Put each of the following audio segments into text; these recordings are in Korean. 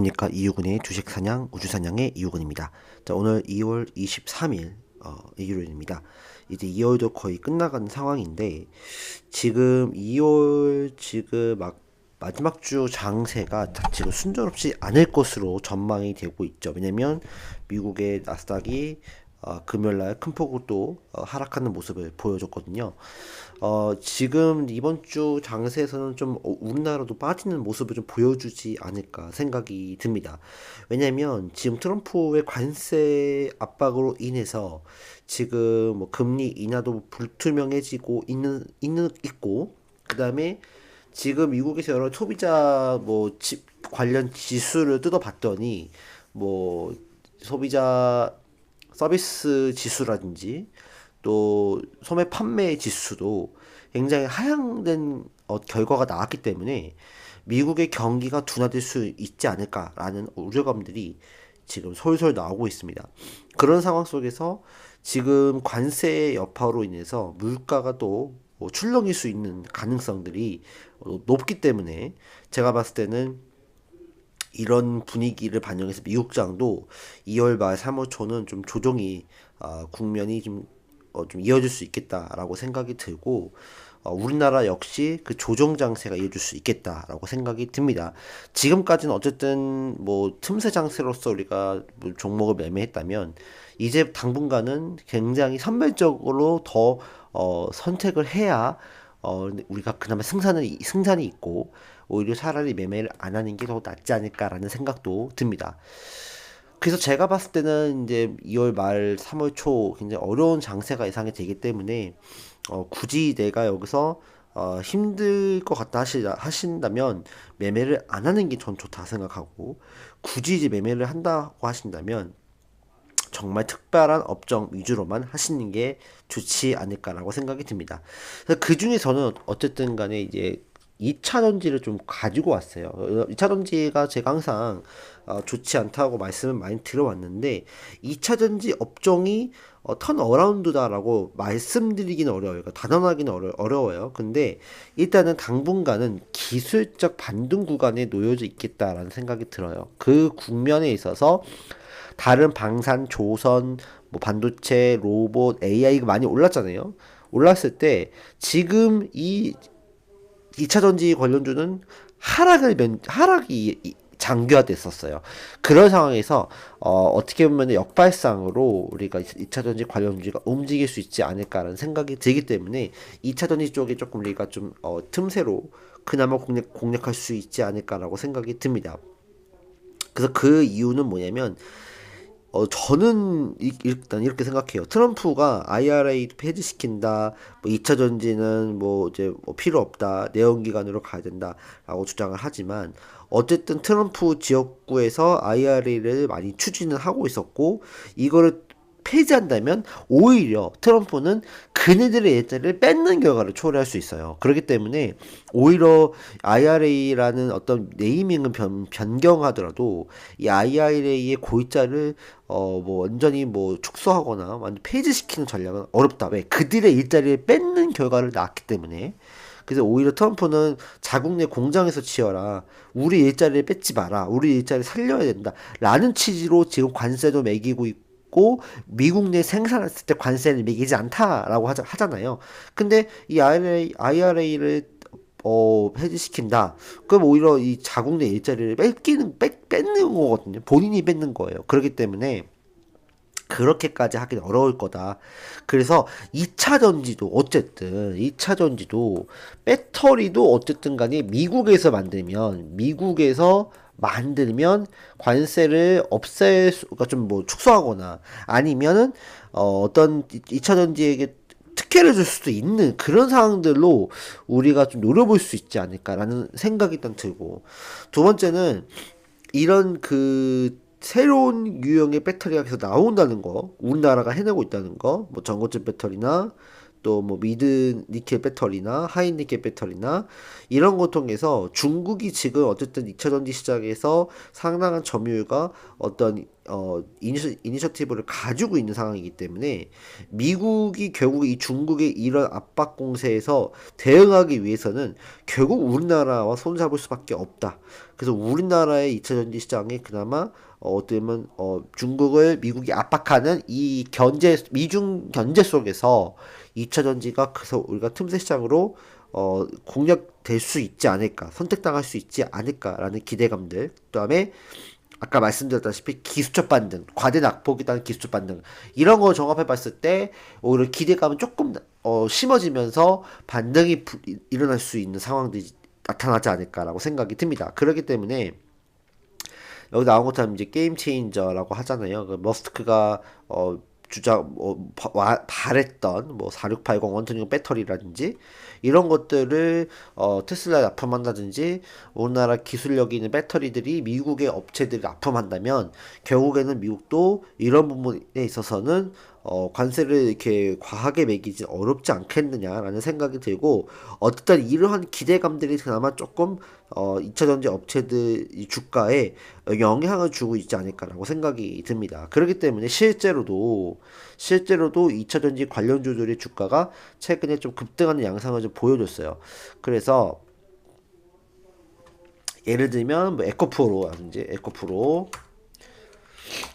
그러니까 이유근의 주식 사냥 우주 사냥의 이유근입니다. 자 오늘 2월 23일 어, 일요일입니다. 이제 2월도 거의 끝나가는 상황인데 지금 2월 지금 막 마지막 주 장세가 지금 순조롭지 않을 것으로 전망이 되고 있죠. 왜냐면 미국의 나스닥이 어, 금요일 날 큰 폭으로 또 어, 하락하는 모습을 보여줬거든요. 어, 지금 이번 주 장세에서는 좀 어, 우리나라도 빠지는 모습을 좀 보여주지 않을까 생각이 듭니다. 왜냐면 지금 트럼프의 관세 압박으로 인해서 지금 뭐 금리 인하도 불투명해지고 있는 있는 있고 그 다음에 지금 미국에서 여러 소비자 뭐 지, 관련 지수를 뜯어봤더니 뭐 소비자 서비스 지수라든지 또 소매 판매 지수도 굉장히 하향된 어, 결과가 나왔기 때문에 미국의 경기가 둔화될 수 있지 않을까라는 우려감들이 지금 솔솔 나오고 있습니다. 그런 상황 속에서 지금 관세 여파로 인해서 물가가 또뭐 출렁일 수 있는 가능성들이 높기 때문에 제가 봤을 때는 이런 분위기를 반영해서 미국장도 2월 말 3월 초는 좀 조정이 어, 국면이 좀, 어, 좀 이어질 수 있겠다라고 생각이 들고 어, 우리나라 역시 그 조정 장세가 이어질 수 있겠다라고 생각이 듭니다. 지금까지는 어쨌든 뭐 틈새 장세로서 우리가 뭐 종목을 매매했다면 이제 당분간은 굉장히 선별적으로 더 어, 선택을 해야 어, 우리가 그나마 승산은, 승산이 있고, 오히려 차라리 매매를 안 하는 게 더 낫지 않을까라는 생각도 듭니다. 그래서 제가 봤을 때는 이제 2월 말, 3월 초 굉장히 어려운 장세가 예상이 되기 때문에, 어, 굳이 내가 여기서 어, 힘들 것 같다 하시, 하신다면 매매를 안 하는 게 전 좋다 생각하고 굳이 이제 매매를 한다고 하신다면 정말 특별한 업종 위주로만 하시는 게 좋지 않을까라고 생각이 듭니다. 그 중에 저는 어쨌든 간에 이제 2차 전지를 좀 가지고 왔어요. 2차 전지가 제가 항상 어, 좋지 않다고 말씀을 많이 들어왔는데 2차 전지 업종이 어, 턴 어라운드다라고 말씀드리기는 어려워요. 그러니까 단언하기는 어려, 어려워요. 근데 일단은 당분간은 기술적 반등 구간에 놓여져 있겠다라는 생각이 들어요. 그 국면에 있어서 다른 방산, 조선, 뭐 반도체, 로봇, AI가 많이 올랐잖아요. 올랐을 때 지금 이 2차 전지 관련주는 하락을 면, 하락이 장기화됐었어요. 그런 상황에서 어, 어떻게 보면 역발상으로 우리가 2차 전지 관련주가 움직일 수 있지 않을까라는 생각이 들기 때문에 2차 전지 쪽에 조금 우리가 좀 어, 틈새로 그나마 공략, 공략할 수 있지 않을까라고 생각이 듭니다. 그래서 그 이유는 뭐냐면 어, 저는 일단 이렇게 생각해요. 트럼프가 IRA 폐지시킨다, 뭐 2차 전지는 뭐 이제 뭐 필요 없다, 내연기관으로 가야 된다라고 주장을 하지만 어쨌든 트럼프 지역구에서 IRA를 많이 추진을 하고 있었고 이거를 폐지한다면 오히려 트럼프는 그네들의 일자리를 뺏는 결과를 초래할 수 있어요. 그렇기 때문에 오히려 IRA라는 어떤 네이밍은 변, 변경하더라도 이 IRA의 고일자를 어 뭐 완전히 뭐 축소하거나 완전 폐지시키는 전략은 어렵다. 왜? 그들의 일자리를 뺏는 결과를 낳았기 때문에. 그래서 오히려 트럼프는 자국 내 공장에서 치어라. 우리 일자리를 뺏지 마라. 우리 일자리를 살려야 된다. 라는 취지로 지금 관세도 매기고 있고 있고 미국 내 생산했을 때 관세를 매기지 않다라고 하자, 하잖아요. 근데 이 IRA, IRA를 어, 폐지시킨다. 그럼 오히려 이 자국 내 일자리를 뺏기는, 뺏, 뺏는 거거든요. 본인이 뺏는 거예요. 그렇기 때문에 그렇게까지 하긴 어려울 거다. 그래서 2차 전지도 어쨌든 2차 전지도 배터리도 어쨌든 간에 미국에서 만들면 미국에서 만들면 관세를 없앨 수가 좀 뭐 축소하거나 아니면은 어 어떤 2차 전지에게 특혜를 줄 수도 있는 그런 상황들로 우리가 좀 노려볼 수 있지 않을까라는 생각이 일단 들고. 두 번째는 이런 그 새로운 유형의 배터리가 계속 나온다는 거 우리나라가 해내고 있다는 거뭐 전고체 배터리나 또 뭐 미드 니켈 배터리나 하이 니켈 배터리나 이런 거 통해서 중국이 지금 어쨌든 2차 전지 시장에서 상당한 점유율과 어떤 어 이니셔, 이니셔티브를 가지고 있는 상황이기 때문에 미국이 결국 이 중국의 이런 압박 공세에서 대응하기 위해서는 결국 우리나라와 손잡을 수밖에 없다. 그래서 우리나라의 2차 전지 시장에 그나마 어, 어떻게 보면 어, 중국을 미국이 압박하는 이 견제 미중 견제 속에서 2차 전지가 그래서 우리가 틈새 시장으로 어, 공략될 수 있지 않을까 선택당할 수 있지 않을까라는 기대감들 그 다음에 아까 말씀드렸다시피 기술적 반등, 과대 낙폭이라는 기술적 반등 이런 거 종합해 봤을 때 오히려 기대감은 조금 어, 심어지면서 반등이 부, 일어날 수 있는 상황들이 나타나지 않을까라고 생각이 듭니다. 그렇기 때문에 여기 나온 것처럼 이제 게임 체인저라고 하잖아요. 그 머스크가 어 주장 뭐 바, 발했던 뭐 4680 원투닝 배터리라든지 이런 것들을 어 테슬라에 납품한다든지 우리나라 기술력 있는 배터리들이 미국의 업체들이 납품한다면 결국에는 미국도 이런 부분에 있어서는 어, 관세를 이렇게 과하게 매기지 어렵지 않겠느냐라는 생각이 들고 어쨌든 이러한 기대감들이 그나마 조금 어, 2차 전지 업체들 주가에 영향을 주고 있지 않을까라고 생각이 듭니다. 그렇기 때문에 실제로도 실제로도 2차 전지 관련 주들의 주가가 최근에 좀 급등하는 양상을 좀 보여줬어요. 그래서 예를 들면 뭐 에코프로라든지 에코프로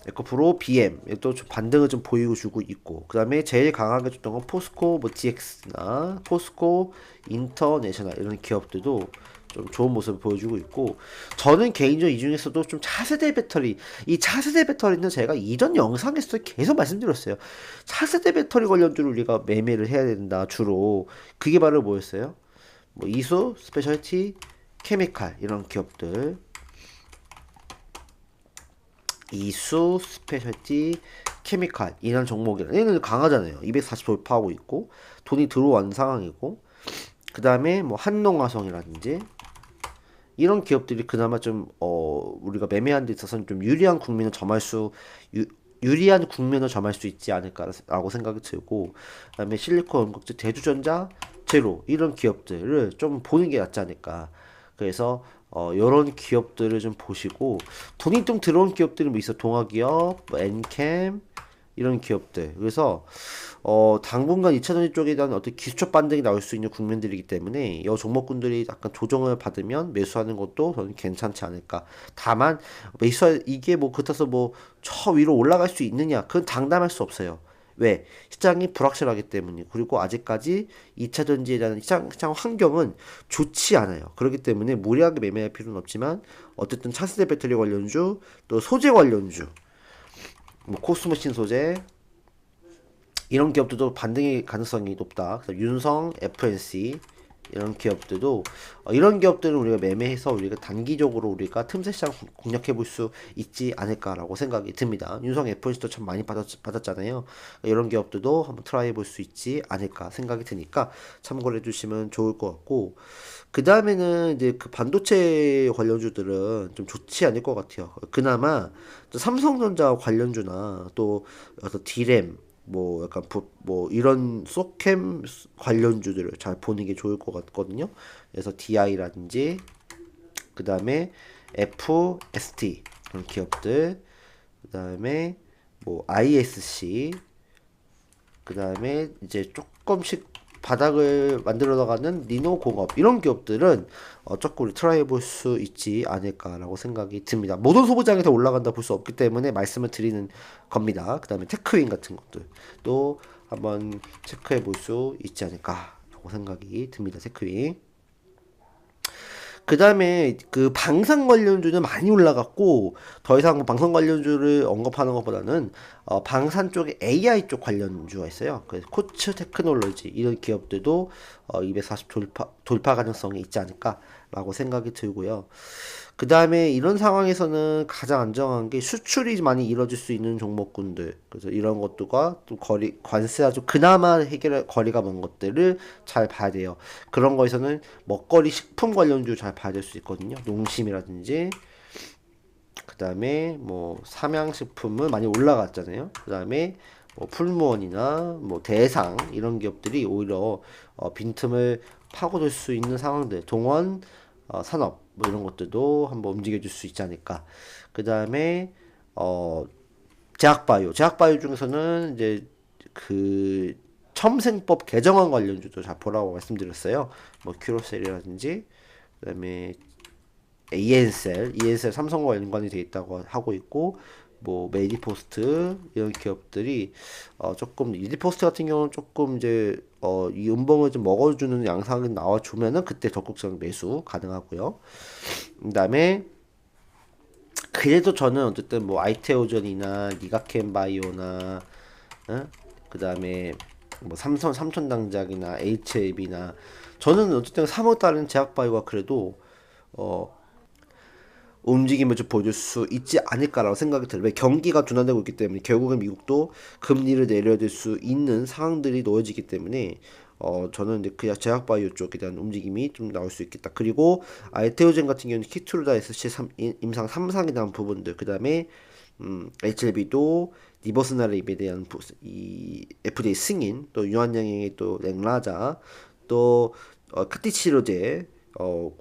에코프로 BM 또 반등을 좀 보이고 주고 있고. 그 다음에 제일 강하게 줬던 건 포스코 뭐 DX나 포스코 인터내셔널 이런 기업들도 좀 좋은 모습을 보여주고 있고. 저는 개인적으로 이 중에서도 좀 차세대 배터리 이 차세대 배터리는 제가 이전 영상에서 계속 말씀드렸어요. 차세대 배터리 관련주를 우리가 매매를 해야 된다 주로. 그게 바로 뭐였어요? 뭐 이수 스페셜티 케미칼 이런 기업들 이수, 스페셜티, 케미칼 이런 종목이라. 얘는 강하잖아요. 240 돌파하고 있고 돈이 들어온 상황이고. 그 다음에 뭐 한농화성이라든지 이런 기업들이 그나마 좀 어 우리가 매매한 데 있어서는 좀 유리한 국민을 점할 수 유, 유리한 국면을 점할 수 있지 않을까라고 생각이 들고 그다음에 실리콘 원곡지 대주전자 제로 이런 기업들을 좀 보는 게 낫지 않을까. 그래서 어, 이런 기업들을 좀 보시고 돈이 좀 들어온 기업들이 뭐 있어 동아기업, 뭐 엔캠 이런 기업들 그래서 어, 당분간 2차 전지 쪽에 대한 어떤 기술적 반등이 나올 수 있는 국면들이기 때문에 이 종목군들이 약간 조정을 받으면 매수하는 것도 저는 괜찮지 않을까. 다만 매수 이게 뭐 그렇다서 뭐저 위로 올라갈 수 있느냐 그건 장담할 수 없어요. 왜? 시장이 불확실하기 때문이 그리고 아직까지 2차 전지에 대한 시장, 시장 환경은 좋지 않아요. 그렇기 때문에 무리하게 매매할 필요는 없지만 어쨌든 차세대 배터리 관련주 또 소재 관련주 뭐 코스모 신 소재 이런 기업들도 반등의 가능성이 높다. 그래서 윤성, FNC 이런 기업들도 어, 이런 기업들은 우리가 매매해서 우리가 단기적으로 우리가 틈새 시장 공략해 볼 수 있지 않을까라고 생각이 듭니다. 윤성 FNC도 참 많이 받았, 받았잖아요. 이런 기업들도 한번 트라이 해볼 수 있지 않을까 생각이 드니까 참고해 주시면 좋을 것 같고 그 다음에는 이제 그 반도체 관련주들은 좀 좋지 않을 것 같아요. 그나마 삼성전자 관련주나 또 어떤 디램 뭐 약간 부, 뭐 이런 소캠 관련주들을 잘 보는 게 좋을 것 같거든요. 그래서 DI라든지 그 다음에 FST 그런 기업들 그 다음에 뭐 ISC 그 다음에 이제 조금씩 바닥을 만들어 나가는 니노 공업 이런 기업들은 어, 조금 트라이 해볼 수 있지 않을까라고 생각이 듭니다. 모든 소비장에서 올라간다 볼 수 없기 때문에 말씀을 드리는 겁니다. 그 다음에 테크윈 같은 것들도 한번 체크해 볼 수 있지 않을까라고 생각이 듭니다. 테크윈. 그 다음에 그 방산 관련주는 많이 올라갔고 더 이상 뭐 방산 관련주를 언급하는 것보다는 어, 방산 쪽에 AI 쪽 관련주가 있어요. 그래서 코츠 테크놀로지 이런 기업들도 어, 240 돌파 돌파 가능성이 있지 않을까라고 생각이 들고요. 그 다음에 이런 상황에서는 가장 안정한 게 수출이 많이 이루어질 수 있는 종목군들. 그래서 이런 것들과 또 거리, 관세 아주 그나마 해결 거리가 먼 것들을 잘 봐야 돼요. 그런 거에서는 먹거리 식품 관련주 잘 봐야 될 수 있거든요. 농심이라든지. 그 다음에 뭐 삼양식품은 많이 올라갔잖아요. 그 다음에 뭐 풀무원이나 뭐 대상 이런 기업들이 오히려 어, 빈틈을 파고들 수 있는 상황들, 동원 어, 산업 뭐 이런 것들도 한번 움직여줄 수 있지 않을까. 그 다음에 어 제약바이오, 제약바이오 중에서는 이제 그 첨생법 개정안 관련주도 잘 보라고 말씀드렸어요. 뭐 큐로셀이라든지 그다음에 EN셀, EN셀 삼성과 연관이 돼 있다고 하고 있고 뭐 메디포스트 이런 기업들이 어 조금 메디포스트 같은 경우는 조금 이제 어 이 음봉을 좀 먹어주는 양상이 나와주면은 그때 적극적 매수 가능하고요. 그다음에 그래도 저는 어쨌든 뭐 아이테오전이나 니가켄 바이오나 어? 그다음에 뭐 삼성 삼천당작이나 HLB나 저는 어쨌든 3월 달은 제약바이오가 그래도 어 움직임을 좀 보여줄 수 있지 않을까라고 생각이 들어요. 왜 경기가 둔화되고 있기 때문에 결국은 미국도 금리를 내려야 될 수 있는 상황들이 놓여지기 때문에 어 저는 이제 그 제약바이오 쪽에 대한 움직임이 좀 나올 수 있겠다. 그리고 아이테오젠 같은 경우는 키투르다 SC 임상 3상에 대한 부분들 그 다음에 음, HLB도 니버스나립에 대한 부, 이 FDA 승인 또 유한양행의 또 랭라자 또 어, 크티 치료제 어,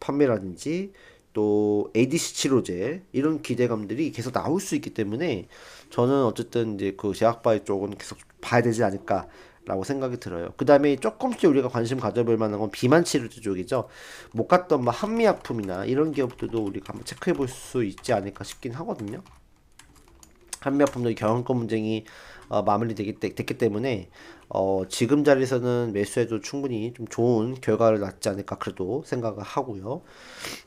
판매라든지 또 ADC 치료제 이런 기대감들이 계속 나올 수 있기 때문에 저는 어쨌든 이제 그 제약바이 쪽은 계속 봐야 되지 않을까 라고 생각이 들어요. 그 다음에 조금씩 우리가 관심 가져볼 만한 건 비만 치료제 쪽이죠. 못 갔던 뭐 한미약품이나 이런 기업들도 우리가 한번 체크해 볼 수 있지 않을까 싶긴 하거든요. 한미약품도 경영권 분쟁이 어, 마무리되기 됐기 때문에 어, 지금 자리에서는 매수해도 충분히 좀 좋은 결과를 낳지 않을까 그래도 생각을 하고요.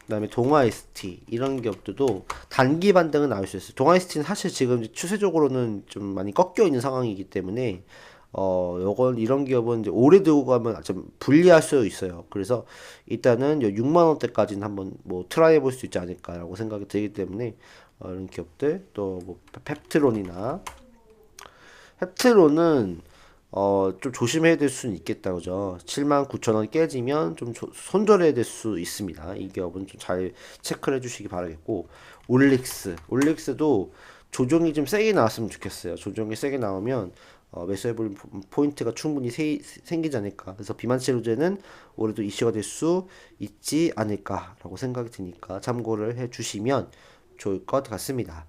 그다음에 동아 ST 이런 기업들도 단기 반등은 나올 수 있어요. 동아 ST는 사실 지금 추세적으로는 좀 많이 꺾여 있는 상황이기 때문에 어, 요건 이런 기업은 이제 오래 들고 가면 좀 불리할 수 있어요. 그래서 일단은 6만 원대까지는 한번 뭐 트라이 해볼 수 있지 않을까라고 생각이 들기 때문에 어, 이런 기업들 또 뭐 펩트론이나 펩트론은 어, 좀 조심해야 될 수는 있겠다, 그죠? 7만 9천 원 깨지면 좀 조, 손절해야 될 수 있습니다. 이 기업은 좀 잘 체크를 해주시기 바라겠고, 올릭스. 올릭스도 조정이 좀 세게 나왔으면 좋겠어요. 조정이 세게 나오면, 어, 매수해볼 포인트가 충분히 세, 생기지 않을까. 그래서 비만 치료제는 올해도 이슈가 될 수 있지 않을까라고 생각이 드니까 참고를 해주시면 좋을 것 같습니다.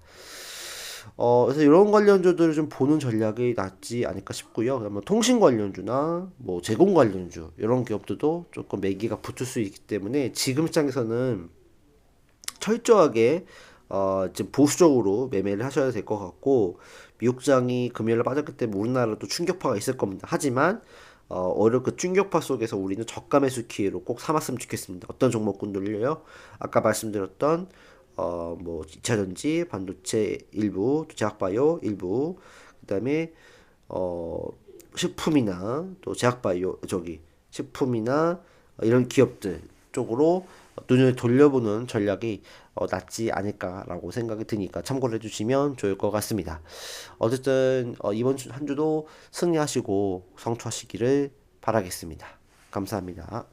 어, 그래서 이런 관련주들을 좀 보는 전략이 낫지 않을까 싶고요. 그러면 통신 관련주나 뭐 제공 관련주 이런 기업들도 조금 매기가 붙을 수 있기 때문에 지금 시장에서는 철저하게 어, 지금 보수적으로 매매를 하셔야 될 것 같고 미국장이 금요일에 빠졌기 때문에 우리나라도 충격파가 있을 겁니다. 하지만 어, 어려 그 충격파 속에서 우리는 저가 매수 기회로 꼭 삼았으면 좋겠습니다. 어떤 종목군들을요? 아까 말씀드렸던 어, 뭐 2차전지, 반도체 일부, 제약바이오 일부, 그 다음에 어, 식품이나 또 제약바이오 저기 식품이나 이런 기업들 쪽으로 눈을 돌려보는 전략이 어, 낫지 않을까라고 생각이 드니까 참고를 해주시면 좋을 것 같습니다. 어쨌든 어, 이번 주한 주도 승리하시고 성투하시기를 바라겠습니다. 감사합니다.